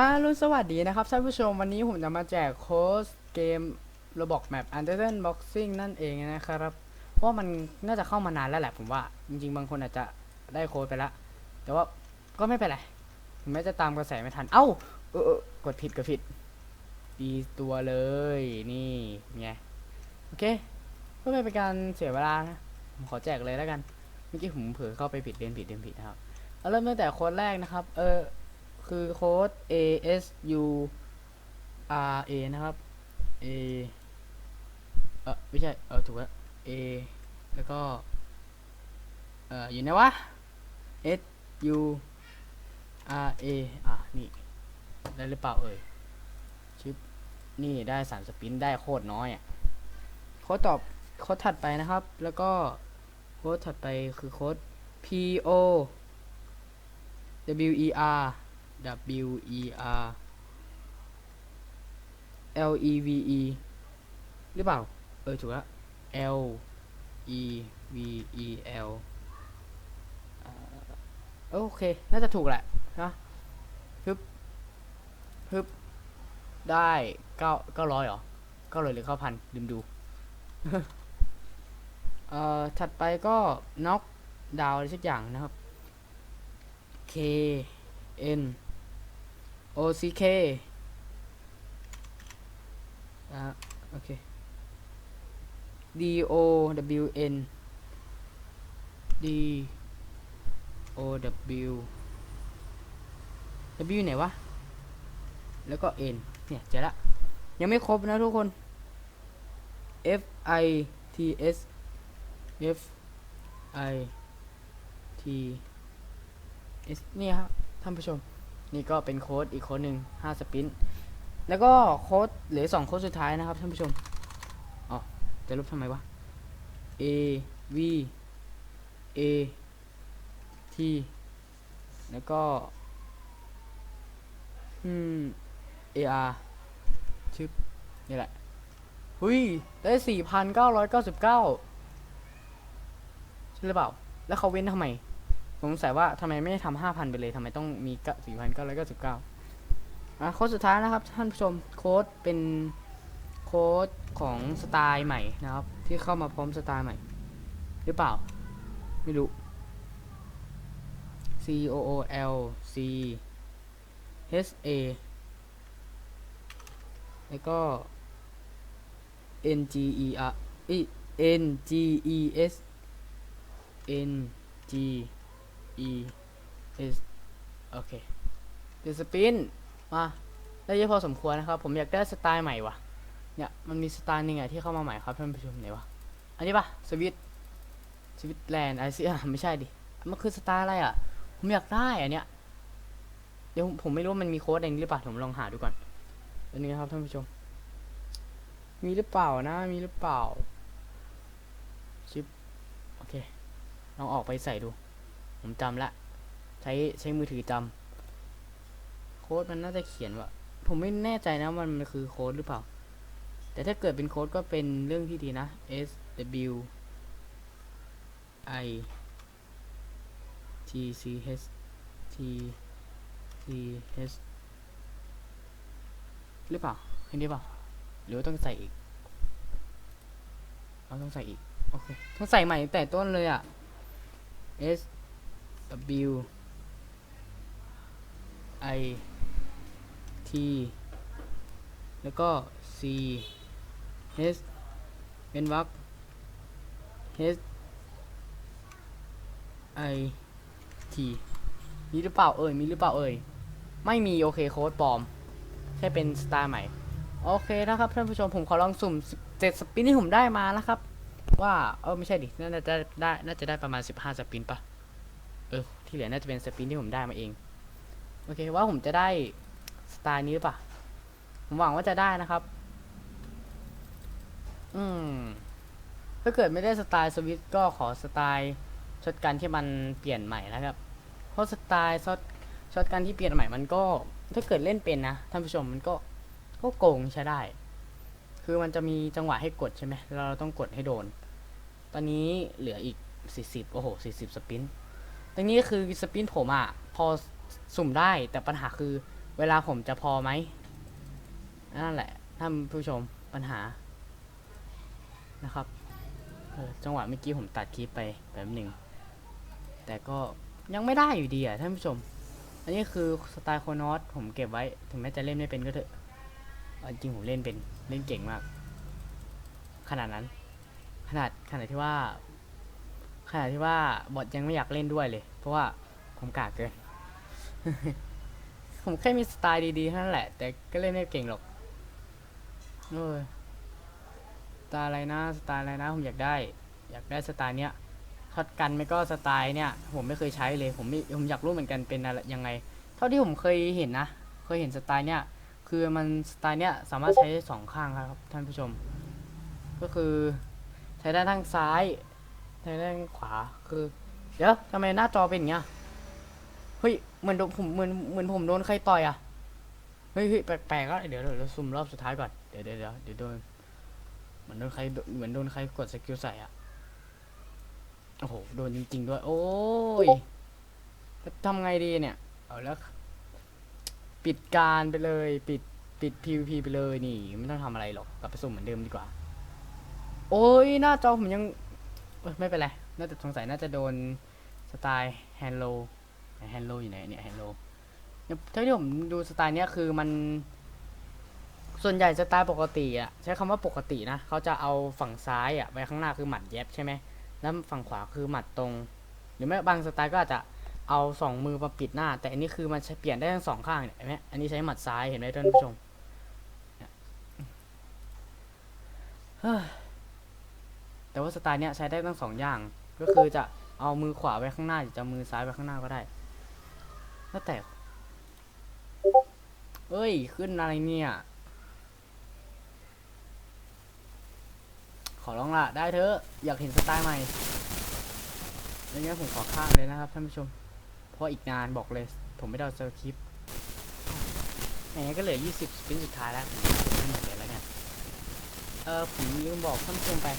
อารุนสวัสดีนะครับท่านผู้ชมวันนี้ผมจะมาแจกโค้ดเกมระบบแมป u n d e r t a l e Boxing นั่นเองนะครับ เพราะมันน่าจะเข้ามานานแล้วแหละผมว่า จริงๆ บางคนอาจจะได้โค้ดไปแล้ว แต่ว่าก็ไม่เป็นไรถึงแม้จะตามกระแสไม่ทัน เอ้าเออกดผิดกดผิดดีตัวเลยนี่ไงโอเคเพื่อไม่เป็นการเสียเวลานะผมขอแจกเลยแล้วกัน เมื่อกี้ผมเผลอเข้าไปผิดเรียนผิดเรียนผิดนะครับเอาเริ่มตั้งแต่โค้ดแรกนะครับ เออ คือโค้ด A S U R A นะครับ A เออไม่ใช่ เออถูกแล้ว A แล้วก็ เอออยู่ไหนวะ S U R A อะ นี่ ได้หรือเปล่าเอ่ย ชิป นี่ได้สามสปินได้โคตรน้อยอะ โค้ดตอบ โค้ดถัดไปนะครับ แล้วก็ โค้ดถัดไปคือโค้ด P O W E R W E R L E V E หรือเปล่า เออ ถูกแล้ว L E V E L โอเค น่าจะถูกแหละนะฮึบฮึบได้เก้าเก้าร้อยเหรอเก้าร้อยหรือเก้าพันลืมดู เอ่อ ถัดไปก็น็อกดาวอะไรสักอย่างนะครับ K N O C K อะโอเค D O W N D O W W ไหนวะ แล้วก็ N เนี่ยเจอละ ยังไม่ครบนะทุกคน F I T S F I T S เนี่ยครับท่านผู้ชม นี่ก็เป็นโค้ดอีกโค้ดหนึ่งห้าสปิน แล้วก็โค้ดเหลือสองโค้ดสุดท้ายนะครับท่านผู้ชมอ๋อจะลบทำไมวะ A V A T แล้วก็อืม A R ชึบนี่แหละ หุยได้สี่พันเก้าร้อยเก้าสิบเก้าใช่หรือเปล่า แล้วเขาเว้นทำไม ผมสงสัยว่าทำไมไม่ทำห้าพันไปเลยทำไมต้องมีสี่พันเก้าร้อยเก้าสิบเก้าอะโค้ดสุดท้ายนะครับท่านผู้ชมโค้ดเป็นโค้ดของสไตล์ใหม่นะครับ ที่เข้ามาพร้อมสไตล์ใหม่ หรือเปล่า ไม่รู้ C O O L C H A แล้วก็ N G E R อ N G E S N G E S โอเคเดี๋ยวสปินมาได้เยอะพอสมควรนะครับ ผมอยากได้สไตล์ใหม่ว่ะเนี่ยมันมีสไตล์หนึงอะที่เข้ามาใหม่ครับท่านผู้ชมไหนวะอันนี้ปะสวิตสวิตแลนด์ไอซีอะไม่ใช่ดิมันคือสไตล์อะไรอะผมอยากได้อันเนี้ยเดี๋ยวผมไม่รู้ว่ามันมีโค้ดอะไรหรือเปล่าผมลองหาดูก่อนอันนี้ครับท่านผู้ชม มีหรือเปล่านะ มีหรือเปล่าชิปโอเคลองออกไปใส่ดู ผมจำละ ใช้ใช้มือถือจำโค้ดมันน่าจะเขียนว่า ผมไม่แน่ใจนะว่ามันคือโค้ดหรือเปล่า แต่ถ้าเกิดเป็นโค้ดก็เป็นเรื่องที่ดีนะ S W I T C H T C H หรือเปล่าแค่นี้เปล่าหรือว่าต้องใส่อีกเราต้องใส่อีก โอเค ต้องใส่ใหม่แต่ต้นเลยอะ S W I T แล้วก็ C H เป็นวรรค H I T มีหรือเปล่าเอ่ย มีหรือเปล่าเอ่ย ไม่มีโอเคโค้ดปลอม แค่เป็นสไตล์ใหม่ โอเคนะครับท่านผู้ชมผมขอลองสุ่มเจ็ดสปินที่ผมได้มานะครับ ว่า เออไม่ใช่ดิ น่าจะได้ น่าจะได้ประมาณ 15 สปินปะ ที่เหลือน่าจะเป็นสปินที่ผมได้มาเอง โอเคว่าผมจะได้สไตล์นี้หรือเปล่า ผมหวังว่าจะได้นะครับ อืม ถ้าเกิดไม่ได้สไตล์สวิตก็ขอสไตล์ช็อตกันที่มันเปลี่ยนใหม่นะครับ เพราะสไตล์ช็อตช็อตกันที่เปลี่ยนใหม่มันก็ ถ้าเกิดเล่นเป็นนะท่านผู้ชมมันก็ก็โกงใช้ได้ คือมันจะมีจังหวะให้กดใช่ไหมเราต้องกดให้โดน ตอนนี้เหลืออีก 40 โอ้โห 40 สปิน ตรงนี้คือสปินผมอะพอสุ่มได้แต่ปัญหาคือเวลาผมจะพอไหมนั่นแหละท่านผู้ชมปัญหานะครับจังหวะเมื่อกี้ผมตัดคลิปไปแบบหนึ่งแต่ก็ยังไม่ได้อยู่ดีอะท่านผู้ชม อันนี้คือสไตล์โคนอสผมเก็บไว้ ถึงแม้จะเล่นไม่เป็นก็เถอะจริงผมเล่นเป็นเล่นเก่งมาก ขนาดนั้น ขนาดขนาดที่ว่า ขนาดที่ว่าบอทยังไม่อยากเล่นด้วยเลย เพราะว่าผมกากเกิน ผมแค่มีสไตล์ดีๆเท่านั้นแหละ แต่ก็เล่นไม่เก่งหรอกเออสไตล์อะไรนะสไตล์อะไรนะผมอยากได้ อยากได้สไตล์เนี้ยช็อตกันไม่ก็สไตล์เนี่ยผมไม่เคยใช้เลยผมไม่ผมอยากรู้เหมือนกันเป็นอะไรยังไง เท่าที่ผมเคยเห็นนะเคยเห็นสไตล์เนี้ยคือมันสไตล์เนี้ยสามารถใช้ได้สองข้างครับท่านผู้ชม ก็คือใช้ได้ทั้งซ้าย ใช้ได้ทั้งขวาคือ เดี๋ยวทำไมหน้าจอเป็นอย่างเงี้ยเฮ้ยเหมือนโดนผมเหมือนเหมือนผมโดนใครต่อยอะเฮ้ยเฮ้ยแปลกๆแล้วเดี๋ยวเดี๋ยวเดี๋ยวซูมรอบสุดท้ายก่อนเดี๋ยวเดี๋ยวเดี๋ยวเดี๋ยวโดนเหมือนโดนใครเหมือนโดนใครกดสกิลใส่อะโอ้โหโดนจริงๆด้วย โอ้ยทำไงดีเนี่ย เอาแล้ว ปิดการไปเลย ปิดปิด PVP ไปเลยนี่ ไม่ต้องทำอะไรหรอกกลับไปสุ่มเหมือนเดิมดีกว่า โอ้ยหน้าจอผมยัง เอ้ยไม่เป็นไรน่าจะสงสัยน่าจะโดนสไตล์แฮนโลแฮนโลอยู่ไหนเนี่ยแฮนโลเท่าที่ผมดูสไตล์เนี้ยคือมันส่วนใหญ่สไตล์ปกติอะใช้คำว่าปกตินะเขาจะเอาฝั่งซ้ายอะไว้ข้างหน้าคือหมัดเย็บใช่ไหมแล้วฝั่งขวาคือหมัดตรง หรือไม่บางสไตล์ก็อาจจะเอาสองมือมาปิดหน้า แต่อันนี้คือมันใช้เปลี่ยนได้ทั้งสองข้างเนี่ยเห็นไหมอันนี้ใช้หมัดซ้ายเห็นไหมท่านผู้ชมเนี่ยเฮ้ แต่ว่าสไตล์เนี้ยใช้ได้ทั้งสองอย่าง ก็คือจะเอามือขวาไว้ข้างหน้าหรือจะมือซ้ายไว้ข้างหน้าก็ได้แล้วแต่ เอ้ย ขึ้นอะไรเนี่ย ขอร้องละได้เถอะ อยากเห็นสไตล์ใหม่ยังไงผมขอข้ามเลยนะครับท่านผู้ชม เพราะอีกนานบอกเลย ผมไม่ได้เอาเซอคลิปอย่างนี้ก็เหลือ 20สปินสุดท้ายแล้วผมไม่หมดเลยแล้วเนี่ย เออผมลืมบอกท่านผู้ชมไป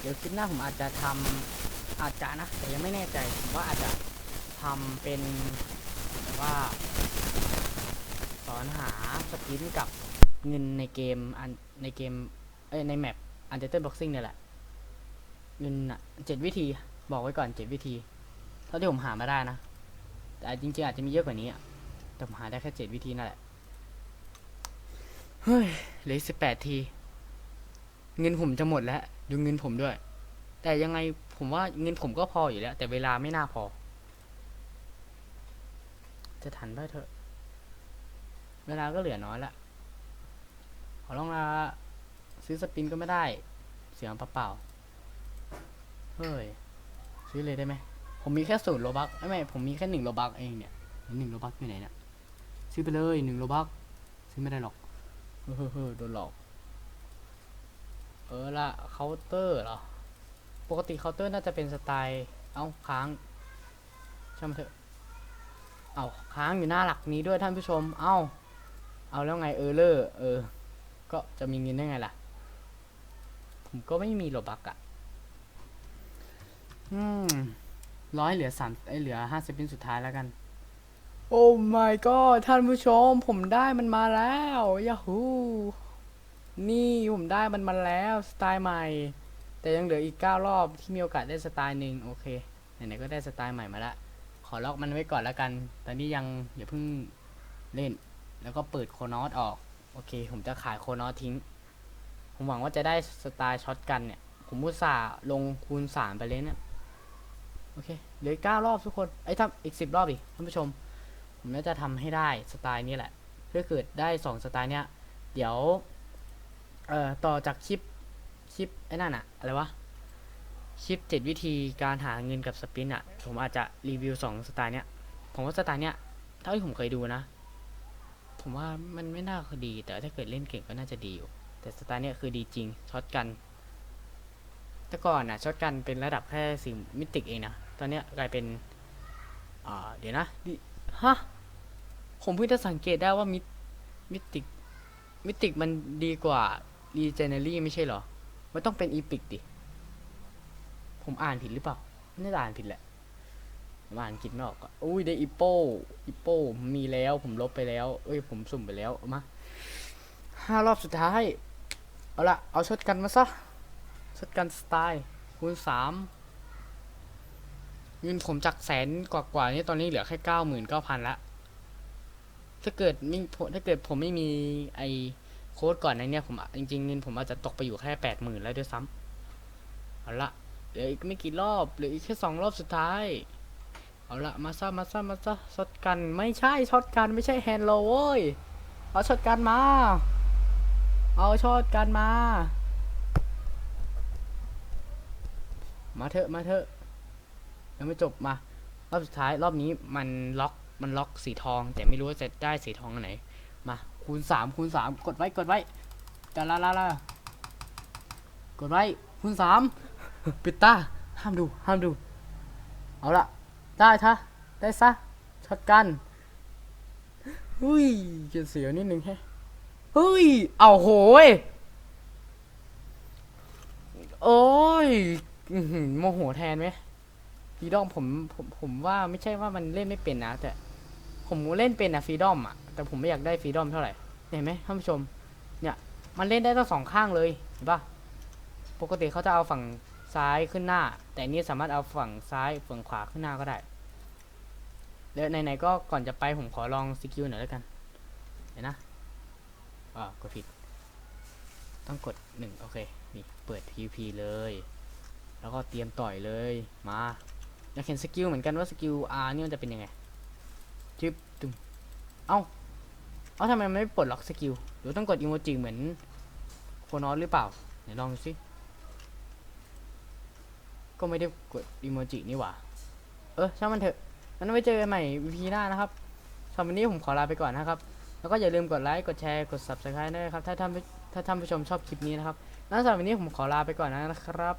เดี๋ยวคลิปหน้าผมอาจจะทำอาจจะนะแต่ยังไม่แน่ใจผมว่าอาจจะทำเป็นว่า สอนหาสปินกับเงินในเกมอันในเกมเอ้ยในแมปอันเดอร์บ็อกซิ่งเนี่ยแหละ เงินอะเจ็ดวิธีบอกไว้ก่อนเจ็ดวิธีเท่าที่ผมหามาได้นะ แต่จริงๆอาจจะมีเยอะกว่านี้อะแต่ผมหาได้แค่เจ็ดวิธีนั่นแหละ เฮ้ยเหลือสิบแปดที เงินผมจะหมดแล้ว ดูเงินผมด้วย แต่ยังไงผมว่าเงินผมก็พออยู่แล้ว แต่เวลาไม่น่าพอ จะทันได้เถอะ เวลาก็เหลือน้อยละขอลองลาซื้อสปินก็ไม่ได้ เสียงเปล่าๆเฮ้ย ซื้อเลยได้ไหม ผมมีแค่ศูนย์โลบักไม่ไม่ผมมีแค่หนึ่งโลบักเองเนี่ยหนึ่งโลบักอยู่ไหนเนี่ยซื้อไปเลยหนึ่งโลบักซื้อไม่ได้หรอก เฮ้อเฮ้อโดนหลอก เออละเคาน์เตอร์เหรอ ปกติเคาน์เตอร์น่าจะเป็นสไตล์ เอ้าค้างช่างมเถอะ เอาค้างอยู่หน้าหลักนี้ด้วยท่านผู้ชม เอ้า เอาแล้วไงเออเลอร์เออ ก็จะมีเงินได้ไงล่ะ ผมก็ไม่มีโลบักอะอืมร้อยเหลือสามไอเหลือห้าสิบเป็นสุดท้ายแล้วกัน โอ้ my god ท่านผู้ชม ผมได้มันมาแล้วยาฮู นี่ผมได้มันมาแล้วสไตล์ใหม่ แต่ยังเหลืออีกเก้ารอบที่มีโอกาสได้สไตล์หนึ่งโอเคไหนๆก็ได้สไตล์ใหม่มาละขอล็อกมันไว้ก่อนแล้วกัน ตอนนี้ยังอย่าเพิ่งเล่น แล้วก็เปิดโคนอสออก โอเค ผมจะขายโคนอสทิ้ง ผมหวังว่าจะได้สไตล์ช็อตกันเนี่ย ผมอุตส่าลงคูณสามไปเลยเนี่ย โอเค เหลือเก้ารอบทุกคน ไอ้ยทำอีกสิบรอบอีกท่านผู้ชม ผมน่าจะทำให้ได้สไตล์นี้แหละถ้าเกิดได้สองสไตล์เนี้ย เดี๋ยว เอ่อต่อจากคลิปคลิปไอ้นั่นอะอะไรวะคลิปเจ็ดวิธีการหาเงินกับสปินอะผมอาจจะรีวิวสองสไตล์เนี้ยผมว่าสไตล์เนี้ยเท่าที่ผมเคยดูนะ ผมว่ามันไม่น่าดี แต่ถ้าเกิดเล่นเก่งก็น่าจะดีอยู่ แต่สไตล์เนี้ยคือดีจริงช็อตกัน แต่ก่อนอะช็อตกันเป็นระดับแค่สี่มิติเองนะตอนเนี้ยกลายเป็นอ่าเดี๋ยวนะดิฮะผมเพิ่งจะสังเกตได้ว่ามิมิติมิติมันดีกว่า รีเจเนอรี่ไม่ใช่เหรอ มันต้องเป็นอีพิกดิ ผมอ่านผิดหรือเปล่า ไม่ได้อ่านผิดแหละผมอ่านกฤษไม่ออกอะอุ้ยได้อีโป้อีโป้มีแล้ว ผมลบไปแล้ว เอ้ย ผมสุ่มไปแล้ว มาห้ารอบสุดท้าย เอาละเอาช็อตกันมาซะช็อตกันสไตล์ คูณสามเงินผมจากแสนกว่าๆนี่ตอนนี้เหลือแค่เก้าหมื่นเก้าพันละ ถ้าเกิดไม่ถ้าเกิดผมไม่มีไอ โค้ดก่อนในเนี้ยผมอะจริงๆเงินผมอาจจะตกไปอยู่แค่แปดหมื่นแล้วด้วยซ้ำเอาละเหลืออีกไม่กี่รอบเหลืออีกแค่สองรอบสุดท้าย เอาละมาซะมาซะมาซะช็อตกันไม่ใช่ช็อตกันไม่ใช่แฮนด์โลเว้ยเอาช็อตกันมา เอาช็อตกันมา มาเถอะมาเถอะยังไม่จบมารอบสุดท้ายรอบนี้มันล็อกมันล็อกสีทอง แต่ไม่รู้ว่าจะได้สีทองอันไหนมา คูณสามคูณสามกดไว้กดไว้จะละละละกดไว้คูณสามปิดตาห้ามดูห้ามดู เอาละได้ทะได้ซะช็อตกันหุ้ยเกียเสียวนิดนึงแฮะเฮ้ยเอาโหยโอ้ยโมโหแทนไหมฟรีดอมผมผมผมว่าไม่ใช่ว่ามันเล่นไม่เป็นนะแต่ผมเล่นเป็นอะฟรีดอมอะ แต่ผมไม่อยากได้ฟรีดอมเท่าไหร่ เห็นไหมท่านผู้ชม เนี่ย มันเล่นได้ทั้งสองข้างเลย เห็นปะปกติเขาจะเอาฝั่งซ้ายขึ้นหน้า แต่นี่สามารถเอาฝั่งซ้ายฝั่งขวาขึ้นหน้าก็ได้เดี๋ยวไหนๆก็ก่อนจะไปผมขอลองสกิลหน่อยแล้วกันเดี๋ยวนะอ่ากดผิด ต้องกดหนึ่งโอเค นี่ เปิด PVP เลย แล้วก็เตรียมต่อยเลย มาอยากเห็นสกิลเหมือนกันว่าสกิล R นี่มันจะเป็นยังไงจึ๊บตึมเอ้า เอ้าทำไมมันไม่ปลดล็อกสกิลหรือต้องกดอีโมจิเหมือนโคนอสหรือเปล่าไหนลองดูสิก็ไม่ได้กดอีโมจินี่หว่า เออช่างมันเถอะงั้นไว้เจอกันใหม่ EP หน้านะครับสำหรับวันนี้ผมขอลาไปก่อนนะครับ แล้วก็อย่าลืมกดไลค์ กดแชร์ กด subscribe ด้วยครับ ถ้าท่านถ้าท่านผู้ชมชอบคลิปนี้นะครับแล้วสำหรับวันนี้ผมขอลาไปก่อนนะครับ